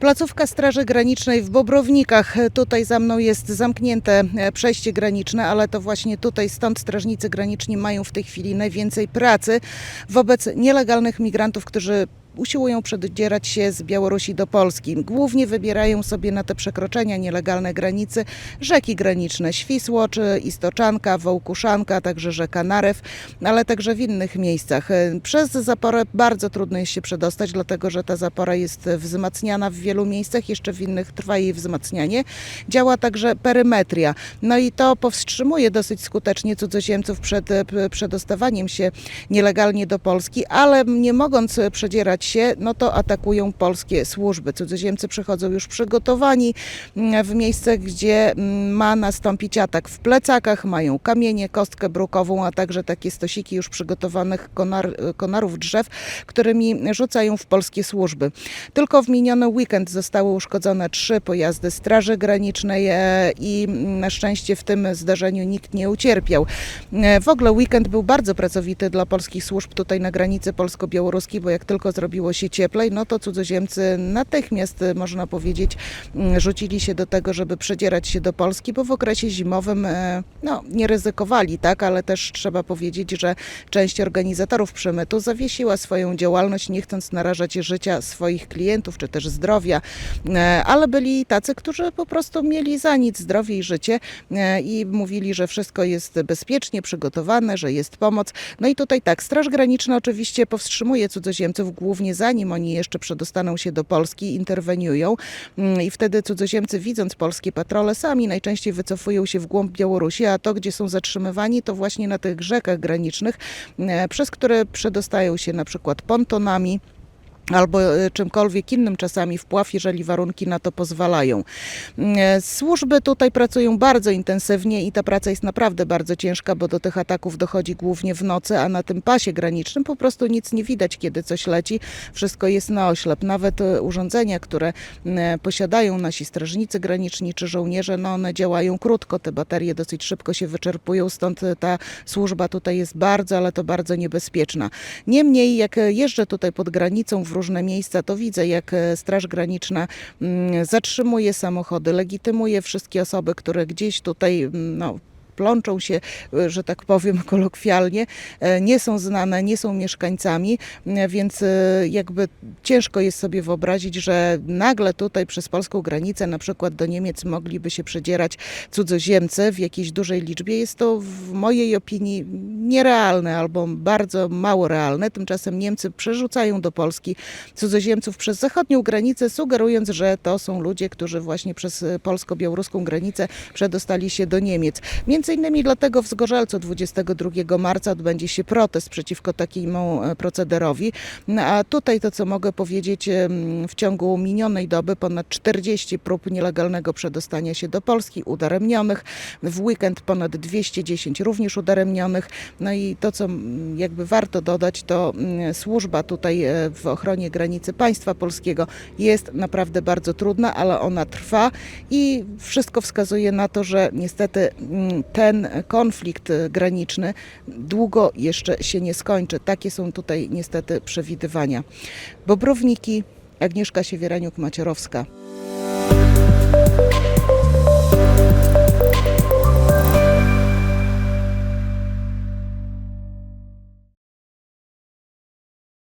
Placówka Straży Granicznej w Bobrownikach. Tutaj za mną jest zamknięte e, przejście graniczne, ale to właśnie tutaj stąd strażnicy graniczni mają w tej chwili najwięcej pracy wobec nielegalnych migrantów, którzy usiłują przeddzierać się z Białorusi do Polski. Głównie wybierają sobie na te przekroczenia nielegalne granicy rzeki graniczne Świsło czy Istoczanka, Wołkuszanka, także rzeka Narew, ale także w innych miejscach. Przez zaporę bardzo trudno jest się przedostać, dlatego że ta zapora jest wzmacniana w wielu miejscach, jeszcze w innych trwa jej wzmacnianie. Działa także perymetria. No i to powstrzymuje dosyć skutecznie cudzoziemców przed przedostawaniem się nielegalnie do Polski, ale nie mogąc przedzierać się, no to atakują polskie służby. Cudzoziemcy przychodzą już przygotowani mm, w miejsce, gdzie mm, ma nastąpić atak w plecakach, mają kamienie, kostkę brukową, a także takie stosiki już przygotowanych konar, konarów drzew, którymi rzucają w polskie służby. Tylko w miniony weekend zostały uszkodzone trzy pojazdy Straży Granicznej e, i mm, na szczęście w tym zdarzeniu nikt nie ucierpiał. E, W ogóle weekend był bardzo pracowity dla polskich służb tutaj na granicy polsko-białoruskiej, bo jak tylko zrobiło się cieplej, no to cudzoziemcy natychmiast, e, można powiedzieć, mm, rzucili się do tego, żeby przedzierać się do Polski, bo w okresie zimowym e, no, nie ryzykowali, tak, ale też trzeba powiedzieć, że część organizatorów przemytu zawiesiła swoją działalność, nie chcąc narażać życia swoich klientów czy też zdrowia, E, ale byli tacy, którzy po prostu mieli za nic zdrowie i życie i mówili, że wszystko jest bezpiecznie przygotowane, że jest pomoc. No i tutaj tak, Straż Graniczna oczywiście powstrzymuje cudzoziemców, głównie zanim oni jeszcze przedostaną się do Polski, interweniują. Mm, i wtedy cudzoziemcy widząc polskie patrole sami najczęściej wycofują się w głąb Białorusi, a to, gdzie są zatrzymywani, to właśnie na tych rzekach granicznych, e, przez które przedostają się na przykład pontonami, albo e, czymkolwiek innym czasami wpław, jeżeli warunki na to pozwalają. E, Służby tutaj pracują bardzo intensywnie i ta praca jest naprawdę bardzo ciężka, bo do tych ataków dochodzi głównie w nocy, a na tym pasie granicznym po prostu nic nie widać, kiedy coś leci. Wszystko jest na oślep. Nawet e, urządzenia, które e, posiadają nasi strażnicy graniczni czy żołnierze, no one działają krótko. Te baterie dosyć szybko się wyczerpują, stąd ta służba tutaj jest bardzo, ale to bardzo niebezpieczna. Niemniej, jak jeżdżę tutaj pod granicą w różne miejsca, to widzę, jak e, Straż Graniczna mm, zatrzymuje samochody, legitymuje wszystkie osoby, które gdzieś tutaj mm, no, plączą się, e, że tak powiem kolokwialnie, e, nie są znane, nie są mieszkańcami, e, więc jakby ciężko jest sobie wyobrazić, że nagle tutaj przez polską granicę, na przykład do Niemiec, mogliby się przedzierać cudzoziemcy w jakiejś dużej liczbie. Jest to w mojej opinii nierealne albo bardzo mało realne. Tymczasem Niemcy przerzucają do Polski cudzoziemców przez zachodnią granicę, sugerując, że to są ludzie, którzy właśnie przez polsko-białoruską granicę przedostali się do Niemiec. Między innymi dlatego w Zgorzelcu 22 marca odbędzie się protest przeciwko takiemu e, procederowi. A tutaj to, co mogę powiedzieć, w ciągu minionej doby ponad 40 prób nielegalnego przedostania się do Polski, udaremnionych. W weekend ponad 210 również udaremnionych. No i to, co jakby warto dodać, to służba tutaj e, w ochronie granicy państwa polskiego jest naprawdę bardzo trudna, ale ona trwa i wszystko wskazuje na to, że niestety ten konflikt e, graniczny długo jeszcze się nie skończy. Takie są tutaj niestety przewidywania. Bobrowniki, Agnieszka Siewieraniuk-Macierowska.